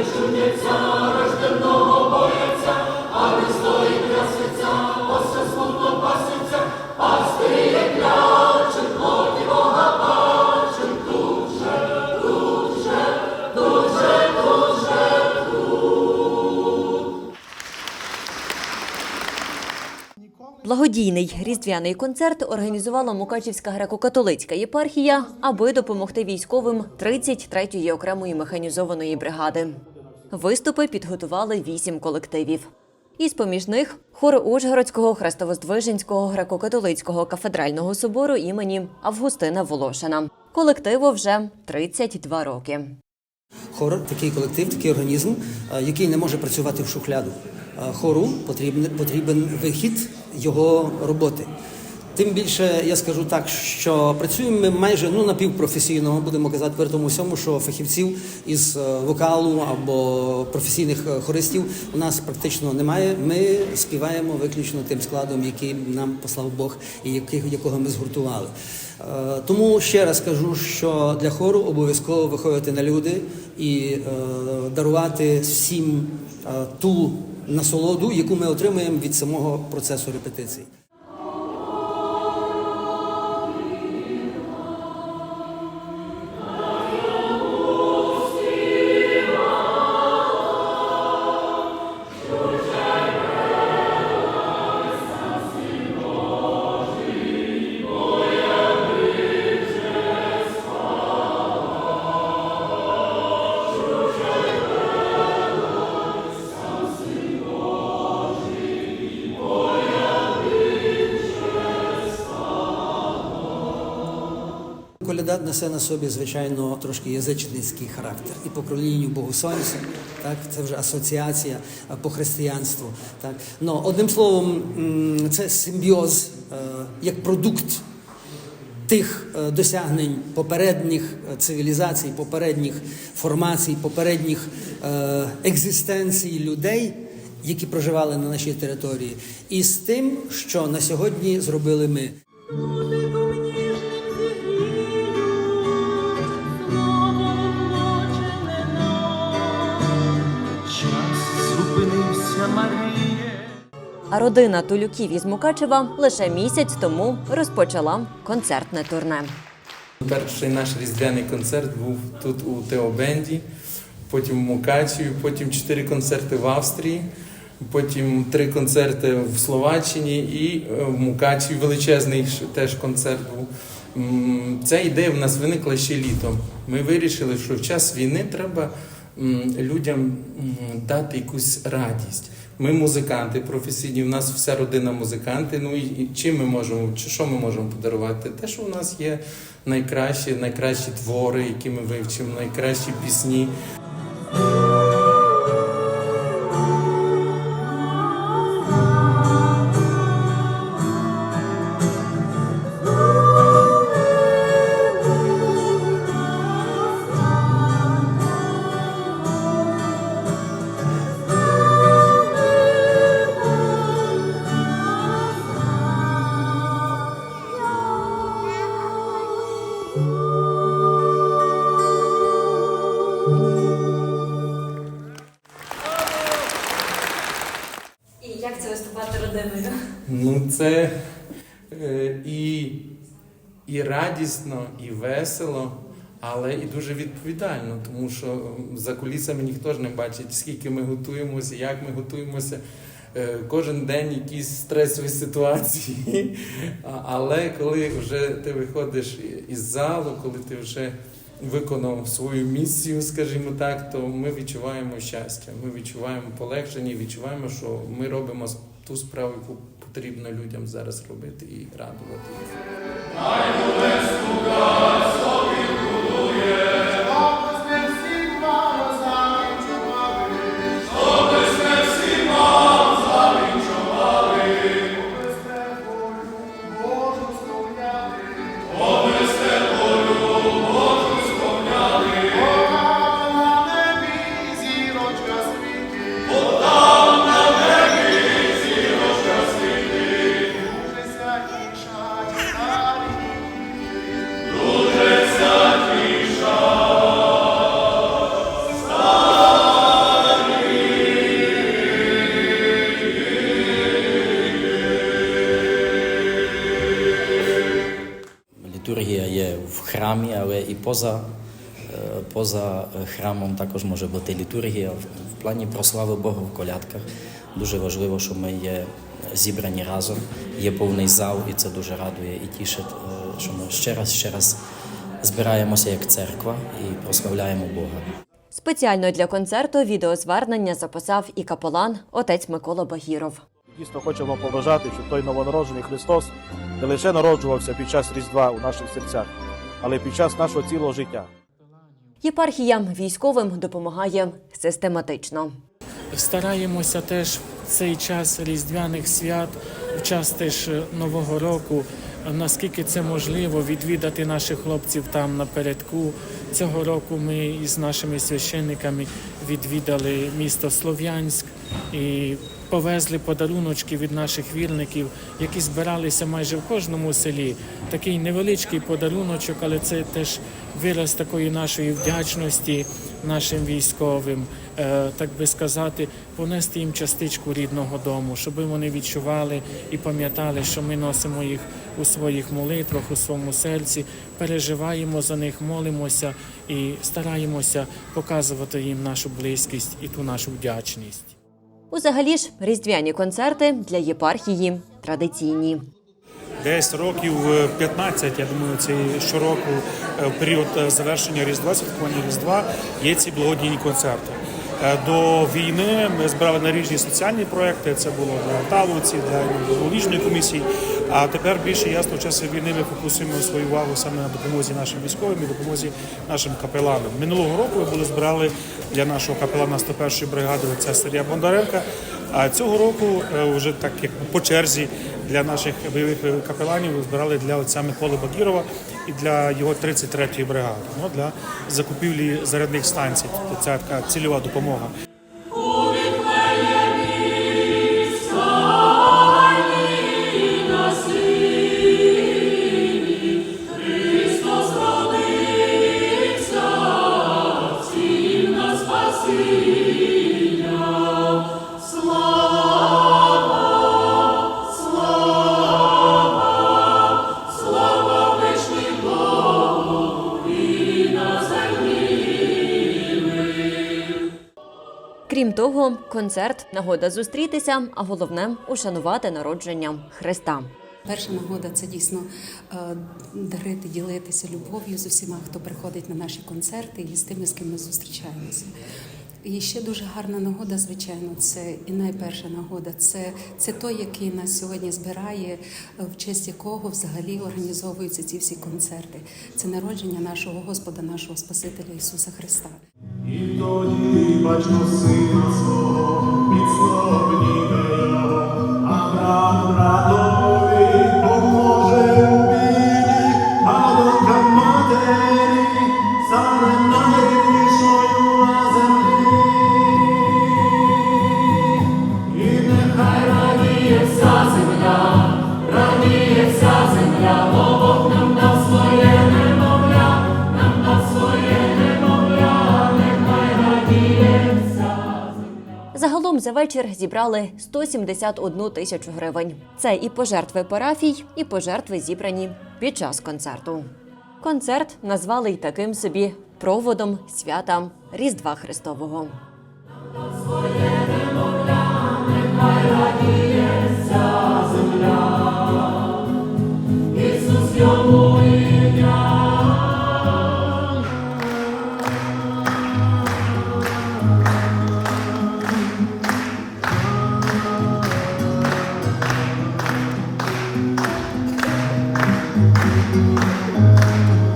Лишь мне царь рожденной. Благодійний різдвяний концерт організувала Мукачівська греко-католицька єпархія, аби допомогти військовим 33-ї окремої механізованої бригади. Виступи підготували вісім колективів. Із поміж них хор Ужгородського Хрестовоздвиженського греко-католицького кафедрального собору імені Августина Волошина. Колективу вже 32 роки. Хор такий колектив, такий організм, який не може працювати в шухляду. Хору потрібен, потрібен вихід його роботи. Тим більше я скажу так, що працюємо ми майже ну напівпрофесійно, будемо казати при тому всьому, що фахівців із е, вокалу або професійних е, хористів у нас практично немає. Ми співаємо виключно тим складом, який нам послав Бог і який, якого ми згуртували. Е, Тому ще раз кажу, що для хору обов'язково виходити на люди і дарувати всім ту насолоду, яку ми отримуємо від самого процесу репетицій. Коляда несе на собі, звичайно, трошки язичницький характер. І по кролінню Богу Сонця, так, це вже асоціація по християнству. Так. Ну, одним словом, це симбіоз е, як продукт тих е, досягнень попередніх е, цивілізацій, попередніх формацій, попередніх екзистенцій людей, які проживали на нашій території, і з тим, що на сьогодні зробили ми. А родина Тулюків із Мукачева лише місяць тому розпочала концертне турне. Перший наш різдвяний концерт був тут у Теобенді, потім в Мукачеві, потім чотири концерти в Австрії, потім три концерти в Словаччині і е, в Мукачеві величезний теж концерт був. Ця ідея в нас виникла ще літом. Ми вирішили, що в час війни треба людям дати якусь радість. Ми музиканти професійні, в нас вся родина музиканти. Ну і чим ми можемо, чи що ми можемо подарувати? Те, що у нас є найкращі, найкращі твори, які ми вивчимо, найкращі пісні. Це е, і, і радісно, і весело, але і дуже відповідально, тому що за кулісами ніхто ж не бачить, скільки ми готуємося, як ми готуємося. Е, Кожен день якісь стресові ситуації. Але коли вже ти виходиш із залу, коли ти вже виконав свою місію, скажімо так, то ми відчуваємо щастя, ми відчуваємо полегшення, відчуваємо, що ми робимо ту справу, яку потрібно людям зараз робити і радувати їх. Храмі, але і поза, поза храмом також може бути літургія. В- В плані прослави Бога в колядках дуже важливо, що ми є зібрані разом, є повний зал, і це дуже радує і тішить, що ми ще раз, ще раз збираємося як церква і прославляємо Бога. Спеціально для концерту відеозвернення записав і капелан отець Микола Багіров. Дійсно хочемо побажати, щоб той новонароджений Христос не лише народжувався під час Різдва у наших серцях, але й під час нашого цілого життя. Єпархія військовим допомагає систематично. Стараємося теж в цей час різдвяних свят, в час теж е, Нового року, наскільки це можливо, відвідати наших хлопців там напередку. Цього року ми із нашими священниками відвідали місто Слов'янськ і повезли подаруночки від наших вірників, які збиралися майже в кожному селі. Такий невеличкий подаруночок, але це теж вираз такої нашої вдячності нашим військовим, е, так би сказати, понести їм частичку рідного дому, щоб вони відчували і пам'ятали, що ми носимо їх у своїх молитвах, у своєму серці, переживаємо за них, молимося і стараємося показувати їм нашу близькість і ту нашу вдячність. Узагалі ж різдвяні концерти для єпархії традиційні. Десь років е, 15, я думаю, це щороку е, в період е, завершення Різдва, святкування Різдва є ці благодійні концерти. Е, До війни ми збирали на різні соціальні проекти. Це було для Талуці, для Ліжної комісії. А тепер більше ясно, в часі війни ми фокусуємо свою увагу саме на допомозі нашим військовим і допомозі нашим капеланам. Минулого року ми були збирали для нашого капелана 101-ї бригади отця Сергія Бондаренка. А цього року е, вже так як по черзі для наших бойових капеланів збирали для отця Миколи Багірова і для його 33-ї бригади. Ну, для закупівлі зарядних станцій. Це така цільова допомога. Того, концерт нагода зустрітися, а головне ушанувати народження Христа. Перша нагода це дійсно е, дарити, ділитися любов'ю з усіма, хто приходить на наші концерти і з тими, з ким ми зустрічаємося. І ще дуже гарна нагода, звичайно, це і найперша нагода це, це той, який нас сьогодні збирає, е, в честь якого взагалі організовуються ці всі концерти. Це народження нашого Господа, нашого Спасителя Ісуса Христа. І тоді батько сина свого міцно його, а брат За вечір зібрали 171 тисячу гривень. Це і пожертви парафій, і пожертви зібрані під час концерту. Концерт назвали й таким собі проводом свята Різдва Христового. радіє うん。